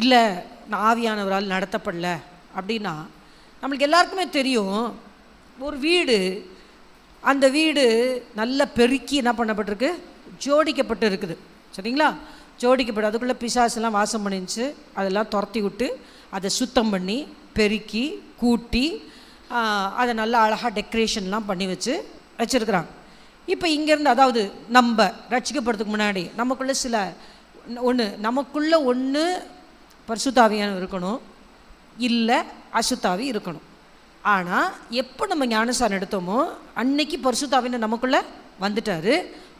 இல்லை நான் ஆவியானவரால் நடத்தப்படல. அப்படின்னா நம்மளுக்கு எல்லாருக்குமே தெரியும் ஒரு வீடு அந்த வீடு நல்ல பெருக்கி என்ன பண்ணப்பட்டிருக்கு? ஜோடிக்கப்பட்டு இருக்குது சரிங்களா? ஜோடிக்கப்பட்டு அதுக்குள்ளே பிசாசெல்லாம் வாசம் பண்ணிச்சு அதெல்லாம் துரத்தி விட்டு அதை சுத்தம் பண்ணி பெருக்கி கூட்டி அதை நல்லா அழகாக டெக்கரேஷன்லாம் பண்ணி வச்சு வச்சுருக்குறாங்க. இப்போ இங்கேருந்து அதாவது நம்ம ரட்சிக்கப்படுறதுக்கு முன்னாடி நமக்குள்ளே சில ஒன்று நமக்குள்ளே ஒன்று பரிசுத்தாவியான இருக்கணும். இல்லை அசுத்தாவி இருக்கணும். ஆனால் எப்போ நம்ம ஞானசாரம் எடுத்தோமோ அன்னைக்கு பரிசுத்தாவின நமக்குள்ளே வந்துட்டார்.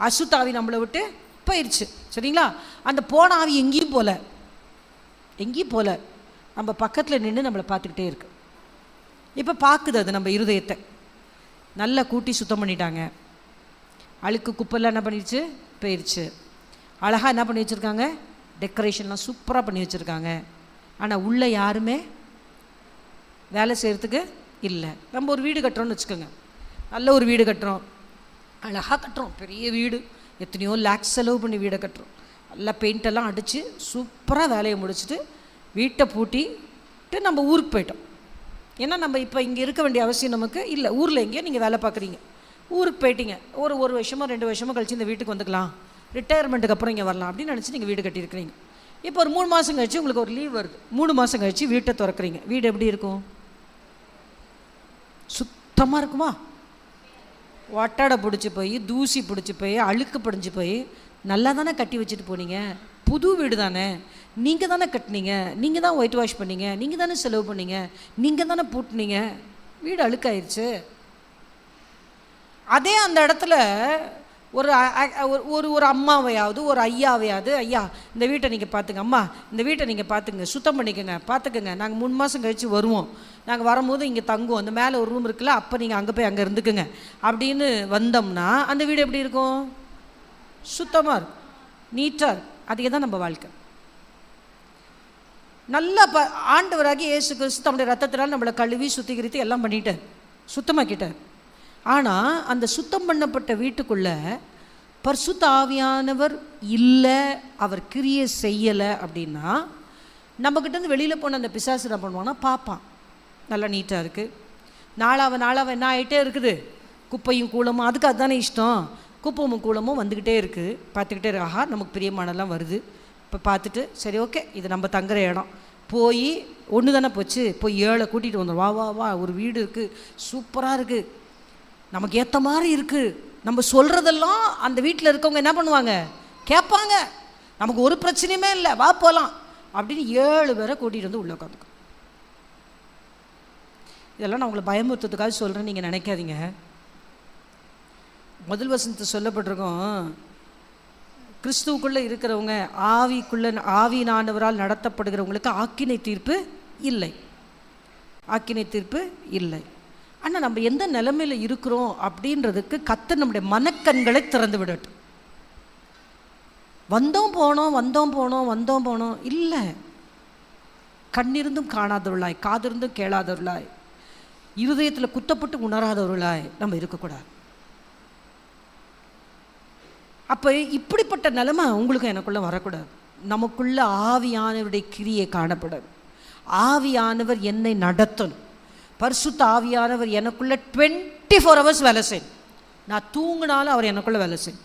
அசுத்தாவி நம்மளை விட்டு போயிடுச்சு சரிங்களா? அந்த போன ஆவி எங்கேயும் போல. எங்கேயும் போல. நம்ம பக்கத்தில் நின்று நம்மளை பார்த்துக்கிட்டே இருக்கு. இப்போ பார்க்குது அது நம்ம இருதயத்தை. நல்லா கூட்டி சுத்தம் பண்ணிட்டாங்க. அழுக்கு குப்பெல்லாம் என்ன பண்ணிடுச்சு போயிடுச்சு அழகாக என்ன பண்ணி வச்சுருக்காங்க? டெக்கரேஷன்லாம் சூப்பராக பண்ணி வச்சுருக்காங்க. ஆனால் உள்ளே யாருமே வேலை செய்கிறதுக்கு இல்லை. நம்ம ஒரு வீடு கட்டுறோம்னு வச்சுக்கோங்க. நல்ல ஒரு வீடு கட்டுறோம். அழகாக கட்டுறோம். பெரிய வீடு. எத்தனையோ லேக்ஸ் செலவு பண்ணி வீடை கட்டுறோம். நல்லா பெயிண்டெல்லாம் அடித்து சூப்பராக வேலையை முடிச்சுட்டு வீட்டை பூட்டிட்டு நம்ம ஊருக்கு போயிட்டோம். ஏன்னா நம்ம இப்போ இங்கே இருக்க வேண்டிய அவசியம் நமக்கு இல்லை. ஊரில் எங்கேயோ நீங்கள் வேலை பார்க்குறீங்க. ஊருக்கு போயிட்டீங்க. ஒரு ஒரு வருஷமோ ரெண்டு வருஷமோ கழித்து இந்த வீட்டுக்கு வந்துக்கலாம். ரிட்டையர்மெண்ட்டுக்கு அப்புறம் இங்கே வரலாம் அப்படின்னு நினச்சி நீங்கள் வீடு கட்டியிருக்கிறீங்க. இப்போ ஒரு மூணு மாதம் கழிச்சு உங்களுக்கு ஒரு லீவ் வருது. மூணு மாதம் கழிச்சு வீட்டை திறக்கிறீங்க. வீடு எப்படி இருக்கும்? சுத்தமாக இருக்குமா? ஒட்டடை பிடிச்சி போய் தூசி பிடிச்சி போய் அழுக்கு பிடிஞ்சி போய் நல்லா தானே கட்டி வச்சுட்டு போனீங்க? புது வீடு தானே. நீங்கள் தானே கட்டினீங்க. நீங்கள் தான் ஒயிட் வாஷ் பண்ணீங்க. நீங்கள் தானே செலவு பண்ணீங்க. நீங்கள் தானே பூட்டினீங்க. வீடு அழுக்காயிருச்சு. அதே அந்த இடத்துல ஒரு ஒரு- ஒரு ஒரு அம்மாவையாவது ஒரு ஐயாவையாவது ஐயா இந்த வீட்டை நீங்கள் பார்த்துங்க அம்மா இந்த வீட்டை நீங்கள் பார்த்துங்க சுத்தம் பண்ணிக்கோங்க. பார்த்துக்கோங்க நாங்கள் மூணு மாதம் கழித்து வருவோம். நாங்கள் வரும்போது இங்கே தங்குவோம். அந்த மேலே ஒரு ரூம் இருக்குல்ல அப்போ நீங்கள் அங்கே போய் அங்கே இருந்துக்குங்க. அப்படின்னு வந்தோம்னா அந்த வீடு எப்படி இருக்கும்? சுத்தமாக இருக்கும். நீட்டாக இருக்கும். அதே தான் நம்ம வாழ்க்கை. நல்லா ப ஆண்டவராகி இயேசு கிறிஸ்து தம்முடைய ரத்தத்தினால் நம்மளை கழுவி சுத்திகரித்து எல்லாம் பண்ணிட்டார். சுத்தமாக்கிட்டார். ஆனால் அந்த சுத்தம் பண்ணப்பட்ட வீட்டுக்குள்ளே பர்சுத்த ஆவியானவர் இல்லை அவர் கிரியை செய்யலை அப்படின்னா நம்மக்கிட்டேருந்து வெளியில் போன அந்த பிசாசு என்ன பண்ணுவாங்கன்னா பார்ப்பான். நல்லா நீட்டாக இருக்குது நாளாவ நாளாவ என்ன ஆகிட்டே இருக்குது? குப்பையும் கூலமும் அதுக்கு அதுதானே இஷ்டம். குப்பமும் கூலமும் வந்துக்கிட்டே இருக்குது பார்த்துக்கிட்டே இருக்கு ஆஹா நமக்கு பிரியமானலாம் வருது. இப்போ பார்த்துட்டு சரி ஓகே இது நம்ம தங்குற இடம். போய் ஒன்று தானே போச்சு? போய் ஏழை கூட்டிகிட்டு வந்துடும் வா வா வா ஒரு வீடு இருக்குது சூப்பராக இருக்குது நமக்கு ஏற்ற மாதிரி இருக்குது நம்ம சொல்கிறதெல்லாம் அந்த வீட்டில் இருக்கவங்க என்ன பண்ணுவாங்க? கேட்பாங்க. நமக்கு ஒரு பிரச்சனையுமே இல்லை. வா போகலாம் அப்படின்னு ஏழு பேரை கூட்டிகிட்டு வந்து உள்ளே உட்காந்துக்கும். இதெல்லாம் நான் உங்களை பயமுறுத்துறதுக்காக சொல்கிறேன்னு நீங்கள் நினைக்காதீங்க. முதல் வசனத்தை சொல்லப்பட்டிருக்கோம் கிறிஸ்துவுக்குள்ளே இருக்கிறவங்க ஆவிக்குள்ள ஆவியினானவரால் நடத்தப்படுகிறவங்களுக்கு ஆக்கினை தீர்ப்பு இல்லை. ஆக்கினை தீர்ப்பு இல்லை. ஆனால் நம்ம எந்த நிலைமையில் இருக்கிறோம் அப்படின்றதுக்கு கத்து நம்முடைய மனக்கண்களை திறந்து விடட்டும். வந்தோம் போனோம் வந்தோம் போனோம் வந்தோம் போனோம். இல்லை. கண்ணிருந்தும் காணாதவர்களாய் காதிருந்தும் கேளாதவர்களாய் இருதயத்தில் குத்தப்பட்டு உணராதவர்களாய் நம்ம இருக்கக்கூடாது. அப்போ இப்படிப்பட்ட நிலைமை உங்களுக்கும் எனக்குள்ளே வரக்கூடாது. நமக்குள்ள ஆவியானவருடைய கிரியை காணப்படும் ஆவியானவர் என்னை நடத்தணும். பரிசுத்த ஆவியானவர் எனக்குள்ள டுவெண்ட்டி ஃபோர் ஹவர்ஸ் வேலை செய்யும். நான் தூங்கினாலும் அவர் எனக்குள்ள வேலை செய்யும்.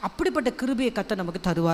அப்படிப்பட்ட கிருபியை கத்தை நமக்கு தருவார்.